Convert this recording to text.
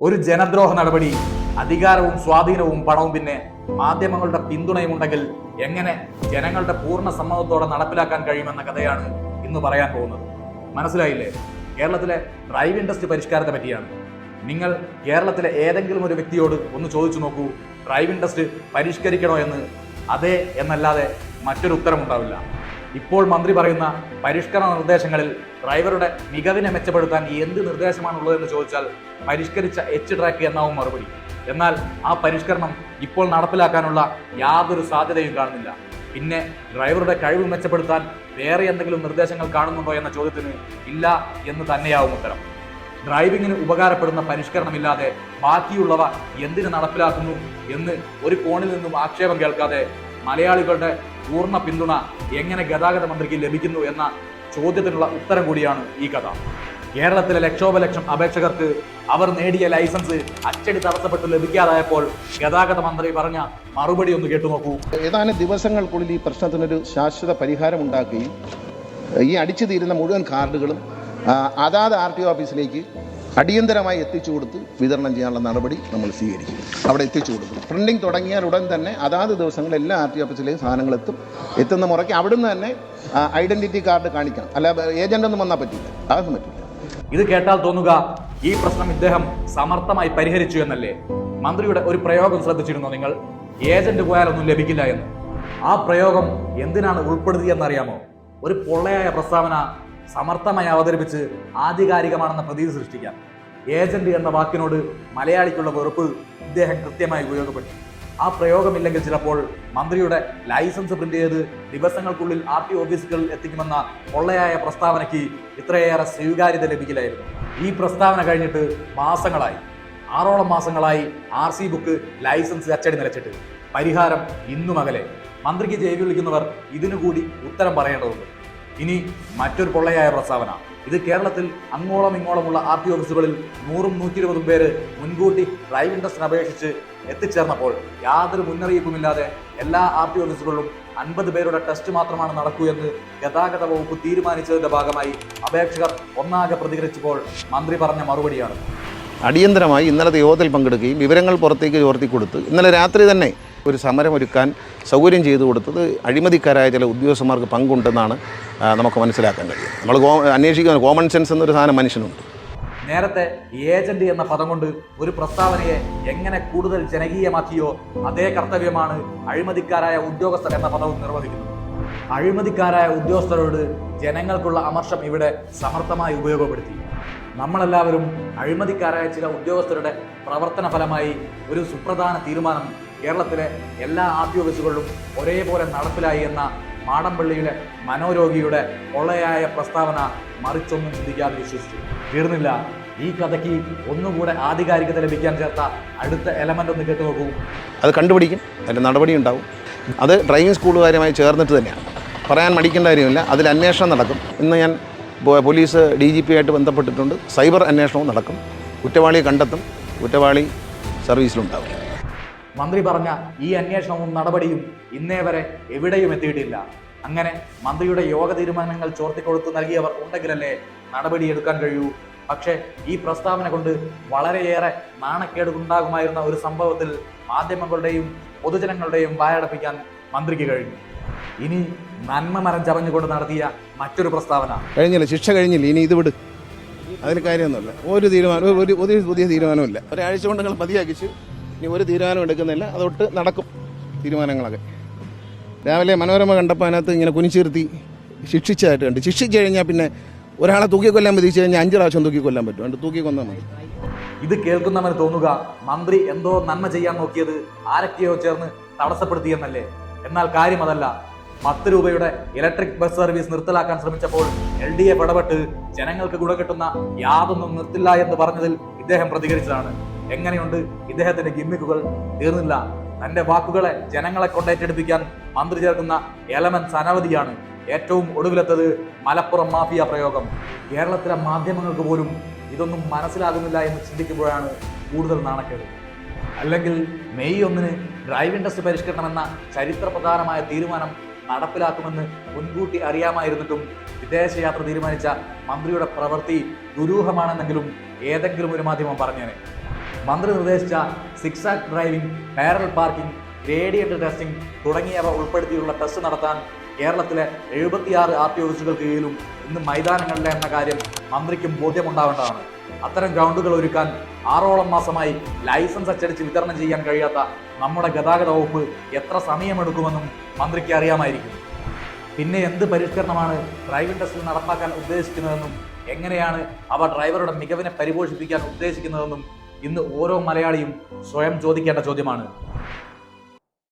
ഒരു ജനദ്രോഹ നടപടി അധികാരവും സ്വാധീനവും പണവും പിന്നെ മാധ്യമങ്ങളുടെ പിന്തുണയും ഉണ്ടെങ്കിൽ എങ്ങനെ ജനങ്ങളുടെ പൂർണ സമ്മതത്തോടെ നടപ്പിലാക്കാൻ കഴിയുമെന്ന കഥയാണ് ഇന്ന് പറയാൻ പോകുന്നത്. മനസ്സിലായില്ലേ? കേരളത്തിലെ ഡ്രൈവ് ഇൻഡസ്ട്രി പരിഷ്കാരത്തെ പറ്റിയാണ്. നിങ്ങൾ കേരളത്തിലെ ഏതെങ്കിലും ഒരു വ്യക്തിയോട് ഒന്ന് ചോദിച്ചു നോക്കൂ ഡ്രൈവ് ഇൻഡസ്ട്രി പരിഷ്കരിക്കണോ എന്ന്. അതെ എന്നല്ലാതെ മറ്റൊരു ഉത്തരം ഉണ്ടാവില്ല ഇപ്പോൾ മന്ത്രി പറയുന്ന പരിഷ്കരണ നിർദ്ദേശങ്ങളിൽ ഡ്രൈവറുടെ മികവിനെ മെച്ചപ്പെടുത്താൻ എന്ത് നിർദ്ദേശമാണുള്ളതെന്ന് ചോദിച്ചാൽ പരിഷ്കരിച്ച എച്ച് ട്രാക്ക് എന്നാവും മറുപടി. എന്നാൽ ആ പരിഷ്കരണം ഇപ്പോൾ നടപ്പിലാക്കാനുള്ള യാതൊരു സാധ്യതയും കാണുന്നില്ല. പിന്നെ ഡ്രൈവറുടെ കഴിവ് മെച്ചപ്പെടുത്താൻ വേറെ എന്തെങ്കിലും നിർദ്ദേശങ്ങൾ കാണുന്നുണ്ടോ എന്ന ചോദ്യത്തിന് ഇല്ല എന്ന് തന്നെയാവും ഉത്തരം. ഡ്രൈവിങ്ങിന് ഉപകാരപ്പെടുന്ന പരിഷ്കരണമില്ലാതെ ബാക്കിയുള്ളവ എന്തിനു നടപ്പിലാക്കുന്നു എന്ന് ഒരു കോണിൽ നിന്നും ആക്ഷേപം കേൾക്കാതെ മലയാളികളുടെ പൂർണ പിന്തുണ എങ്ങനെ ഗതാഗത മന്ത്രിക്ക് ലഭിക്കുന്നു എന്ന ചോദ്യത്തിനുള്ള ഉത്തരം കൂടിയാണ് ഈ കഥ. കേരളത്തിലെ ലക്ഷോപലക്ഷം അപേക്ഷകർക്ക് അവർ നേടിയ ലൈസൻസ് അച്ചടി തടസ്സപ്പെട്ട് ലഭിക്കാതായപ്പോൾ ഗതാഗത മന്ത്രി പറഞ്ഞ മറുപടി ഒന്ന് കേട്ടു നോക്കൂ. ഏതാനും ദിവസങ്ങൾക്കുള്ളിൽ ഈ പ്രശ്നത്തിനൊരു ശാശ്വത പരിഹാരം ഉണ്ടാക്കുകയും ഈ അടിച്ചു തീരുന്ന മുഴുവൻ കാർഡുകളും അതാത് ആർ ടി ഒ ഓഫീസിലേക്ക് അടിയന്തരമായി എത്തിച്ചു കൊടുത്ത് വിതരണം ചെയ്യാനുള്ള നടപടി നമ്മൾ സ്വീകരിക്കും. അവിടെ എത്തിച്ചു കൊടുക്കും. പ്രിന്റിംഗ് തുടങ്ങിയാൽ ഉടൻ തന്നെ അതാത് ദിവസങ്ങളിൽ എല്ലാ ആർ ടി ഓഫീസിലെയും സാധനങ്ങൾ എത്തും. എത്തുന്ന മുറയ്ക്ക് അവിടുന്ന് തന്നെ ഐഡന്റിറ്റി കാർഡ് കാണിക്കണം അല്ല ഏജന്റ് ഒന്നും വന്നാൽ പറ്റില്ല. അതൊന്നും പറ്റില്ല. ഇത് കേട്ടാൽ തോന്നുക ഈ പ്രശ്നം ഇദ്ദേഹം സമർത്ഥമായി പരിഹരിച്ചു എന്നല്ലേ? മന്ത്രിയുടെ ഒരു പ്രയോഗം ശ്രദ്ധിച്ചിരുന്നോ നിങ്ങൾ? ഏജന്റ് പോയാലൊന്നും ലഭിക്കില്ല എന്ന്. ആ പ്രയോഗം എന്തിനാണ് ഉൾപ്പെടുത്തിയെന്നറിയാമോ ഒരു പൊള്ളയായ പ്രസ്താവന സമർത്ഥമായി അവതരിപ്പിച്ച് ആധികാരികമാണെന്ന പ്രതീതി സൃഷ്ടിക്കാം. ഏജന്റ് എന്ന വാക്കിനോട് മലയാളിക്കുള്ള വെറുപ്പ് ഇദ്ദേഹം കൃത്യമായി ഉപയോഗപ്പെടുത്തി. ആ പ്രയോഗമില്ലെങ്കിൽ ചിലപ്പോൾ മന്ത്രിയുടെ ലൈസൻസ് പ്രിന്റ് ചെയ്ത് ദിവസങ്ങൾക്കുള്ളിൽ ആർ ടി ഓഫീസുകളിൽ എത്തിക്കുമെന്ന പൊള്ളയായ പ്രസ്താവനയ്ക്ക് ഇത്രയേറെ സ്വീകാര്യത ലഭിക്കില്ലായിരുന്നു ഈ പ്രസ്താവന കഴിഞ്ഞിട്ട് മാസങ്ങളായി. ആറോളം മാസങ്ങളായി ആർ സി ബുക്ക് ലൈസൻസ് അച്ചടി നിലച്ചിട്ട്. പരിഹാരം ഇന്നും അകലെ മന്ത്രിക്ക് ജയിലിൽ വിളിക്കുന്നവർ ഇതിനുകൂടി ഉത്തരം പറയേണ്ടതുണ്ട്. ഇനി മറ്റൊരു പൊള്ളയായ പ്രസ്താവന. ഇത് കേരളത്തിൽ അങ്ങോളം ഇങ്ങോളമുള്ള ആർ ടി ഓഫീസുകളിൽ നൂറും നൂറ്റി ഇരുപതും പേര് മുൻകൂട്ടി ഡ്രൈവിംഗ് ടെസ്റ്റിന് അപേക്ഷിച്ച് എത്തിച്ചേർന്നപ്പോൾ യാതൊരു മുന്നറിയിപ്പുമില്ലാതെ എല്ലാ ആർ ടി ഓഫീസുകളിലും അൻപത് പേരുടെ ടെസ്റ്റ് മാത്രമാണ് നടക്കൂ എന്ന് ഗതാഗത വകുപ്പ് തീരുമാനിച്ചതിന്റെ ഭാഗമായി അപേക്ഷകർ ഒന്നാകെ പ്രതികരിച്ചപ്പോൾ മന്ത്രി പറഞ്ഞ മറുപടിയാണ്. അടിയന്തരമായി ഇന്നലത്തെ യോഗത്തിൽ പങ്കെടുക്കുകയും വിവരങ്ങൾ പുറത്തേക്ക് ചോർത്തി കൊടുത്ത് ഇന്നലെ രാത്രി തന്നെ ഒരു സമരമൊരുക്കാൻ സൗകര്യം ചെയ്തു കൊടുത്തത് അഴിമതിക്കാരായ ചില ഉദ്യോഗസ്ഥന്മാർക്ക് പങ്കുണ്ടെന്നാണ് നമുക്ക് മനസ്സിലാക്കാൻ കഴിയുന്നത്. നമ്മൾ കോ അന്വേഷിക്കുന്ന കോമൺ സെൻസ് എന്നൊരു സാധനം മനുഷ്യനുണ്ട്. നേരത്തെ ഏജന്റ് എന്ന പദം കൊണ്ട് ഒരു പ്രസ്താവനയെ എങ്ങനെ കൂടുതൽ ജനകീയമാക്കിയോ അതേ കർത്തവ്യമാണ് അഴിമതിക്കാരായ ഉദ്യോഗസ്ഥർ എന്ന പദവും നിർവഹിക്കുന്നത്. അഴിമതിക്കാരായ ഉദ്യോഗസ്ഥരോട് ജനങ്ങൾക്കുള്ള അമർഷം ഇവിടെ സമർത്ഥമായി ഉപയോഗപ്പെടുത്തി. നമ്മളെല്ലാവരും അഴിമതിക്കാരായ ചില ഉദ്യോഗസ്ഥരുടെ പ്രവർത്തന ഫലമായി ഒരു സുപ്രധാന തീരുമാനം കേരളത്തിലെ എല്ലാ ആദ്യ ഓഫീസുകളിലും ഒരേപോലെ നടപ്പിലായി എന്ന മാടമ്പള്ളിയിലെ മനോരോഗിയുടെ പൊള്ളയായ പ്രസ്താവന മറിച്ചൊന്നും ചിന്തിക്കാതെ വിശ്വസിച്ചു. തീർന്നില്ല. ഈ കഥയ്ക്ക് ഒന്നുകൂടെ ആധികാരികത ലഭിക്കാൻ ചേർത്ത അടുത്ത എലമെന്റ് ഒന്ന് കേട്ടു നോക്കൂ. അത് കണ്ടുപിടിക്കും. അതിന്റെ നടപടി ഉണ്ടാവും. അത് ഡ്രൈവിംഗ് സ്കൂളുകാരുമായി ചേർന്നിട്ട് തന്നെയാണ്. പറയാൻ മടിക്കേണ്ട കാര്യമില്ല. അതിൽ അന്വേഷണം നടക്കും. ഇന്ന് ഞാൻ പോലീസ് ഡി ജി പി ആയിട്ട് ബന്ധപ്പെട്ടിട്ടുണ്ട്. സൈബർ അന്വേഷണവും നടക്കും. കുറ്റവാളിയെ കണ്ടെത്തും. കുറ്റവാളി സർവീസിലുണ്ടാവും. മന്ത്രി പറഞ്ഞ ഈ അന്വേഷണവും നടപടിയും ഇന്നേ വരെ എവിടെയും എത്തിയിട്ടില്ല. അങ്ങനെ മന്ത്രിയുടെ യോഗ തീരുമാനങ്ങൾ ചോർത്തിക്കൊടുത്ത് നൽകിയവർ ഉണ്ടെങ്കിലല്ലേ നടപടിയെടുക്കാൻ കഴിയൂ. പക്ഷേ ഈ പ്രസ്താവന കൊണ്ട് വളരെയേറെ നാണക്കേട് ഉണ്ടാകുമായിരുന്ന ഒരു സംഭവത്തിൽ മാധ്യമങ്ങളുടെയും പൊതുജനങ്ങളുടെയും വായടപ്പിക്കാൻ മന്ത്രിക്ക് കഴിഞ്ഞു. ഇനി നന്മ മരം ചവഞ്ഞുകൊണ്ട് നടത്തിയ മറ്റൊരു പ്രസ്താവന. കഴിഞ്ഞില്ല ശിക്ഷ കഴിഞ്ഞില്ല ഇനി ഇത് വിട്. അതിന് കാര്യമൊന്നുമില്ല. ഒരു തീരുമാനം ഒരു ഒരു പുതിയ തീരുമാനമില്ല ഒരാഴ്ച കൊണ്ട് നിങ്ങൾ മതിയാക്കിച്ച് ഇനി ഒരു തീരുമാനം എടുക്കുന്നില്ല. അതൊട്ട് നടക്കും തീരുമാനങ്ങളൊക്കെ. രാവിലെ മനോരമ കണ്ടപ്പോൾ അതിനകത്ത് ഇങ്ങനെ കുനിച്ചിരുത്തി ശിക്ഷിച്ചതായിട്ട് കണ്ട് ശിക്ഷിച്ചു കഴിഞ്ഞാൽ പിന്നെ ഒരാളെ തൂക്കിക്കൊല്ലാൻ വിധിച്ചു കഴിഞ്ഞാൽ അഞ്ച് പ്രാവശ്യം തൂക്കിക്കൊല്ലാൻ പറ്റും. അതുകൊണ്ട് തൂക്കിക്കൊന്നാൽ മതി. ഇത് കേൾക്കുന്നവന് തോന്നുക മന്ത്രി എന്തോ നന്മ ചെയ്യാൻ നോക്കിയത് ആരൊക്കെയോ ചേർന്ന് തടസ്സപ്പെടുത്തിയെന്നല്ലേ? എന്നാൽ കാര്യം അതല്ല. പത്ത് രൂപയുടെ ഇലക്ട്രിക് ബസ് സർവീസ് നിർത്തലാക്കാൻ ശ്രമിച്ചപ്പോൾ എൽ ഡി എഫ് ഇടപെട്ട് ജനങ്ങൾക്ക് ഗുണം കിട്ടുന്ന യാതൊന്നും നിർത്തില്ല എന്ന് പറഞ്ഞതിൽ ഇദ്ദേഹം പ്രതികരിച്ചതാണ്. എങ്ങനെയുണ്ട് ഇദ്ദേഹത്തിന്റെ ഗിമ്മിക്കുകൾ തീർന്നില്ല? തന്റെ വാക്കുകളെ ജനങ്ങളെ കൊണ്ടേറ്റെടുപ്പിക്കാൻ മന്ത്രി ചേർക്കുന്ന എലമെന്റ്സ് അനവധിയാണ് ഏറ്റവും ഒടുവിലെത്തത് മലപ്പുറം മാഫിയ പ്രയോഗം. കേരളത്തിലെ മാധ്യമങ്ങൾക്ക് പോലും ഇതൊന്നും മനസ്സിലാകുന്നില്ല എന്ന് ചിന്തിക്കുമ്പോഴാണ് കൂടുതൽ നാണക്കേട്. അല്ലെങ്കിൽ മെയ് ഒന്നിന് ഡ്രൈവിംഗ് ടെസ്റ്റ് പരിഷ്കരണം എന്ന ചരിത്രപ്രധാനമായ തീരുമാനം നടപ്പിലാക്കുമെന്ന് മുൻകൂട്ടി അറിയാമായിരുന്നിട്ടും വിദേശയാത്ര തീരുമാനിച്ച മന്ത്രിയുടെ പ്രവൃത്തി ദുരൂഹമാണെന്നെങ്കിലും ഏതെങ്കിലും ഒരു മാധ്യമം പറഞ്ഞേനെ. മന്ത്രി നിർദ്ദേശിച്ച six act driving parallel parking radiator testing തുടങ്ങിയവ ഉൾപ്പെടുത്തിയുള്ള ടെസ്റ്റ് നടത്താൻ കേരളത്തിലെ എഴുപത്തിയാറ് ആർ ടി ഓഫീസുകൾക്ക് കീഴിലും ഇന്ന് മൈതാനങ്ങളിലെ എന്ന കാര്യം മന്ത്രിക്കും ബോധ്യമുണ്ടാവേണ്ടതാണ്. അത്തരം ഗ്രൗണ്ടുകൾ ഒരുക്കാൻ ആറോളം മാസമായി ലൈസൻസ് അച്ചടിച്ച് വിതരണം ചെയ്യാൻ കഴിയാത്ത നമ്മുടെ ഗതാഗത വകുപ്പ് എത്ര സമയമെടുക്കുമെന്നും മന്ത്രിക്ക് അറിയാമായിരിക്കും. പിന്നെ എന്ത് പരിഷ്കരണമാണ് ഡ്രൈവിംഗ് ടെസ്റ്റിൽ നടപ്പാക്കാൻ ഉദ്ദേശിക്കുന്നതെന്നും എങ്ങനെയാണ് അവ ഡ്രൈവറുടെ മികവിനെ പരിപോഷിപ്പിക്കാൻ ഉദ്ദേശിക്കുന്നതെന്നും ഇന്ന് ഓരോ മലയാളിയും സ്വയം ചോദിക്കേണ്ട ചോദ്യമാണ്.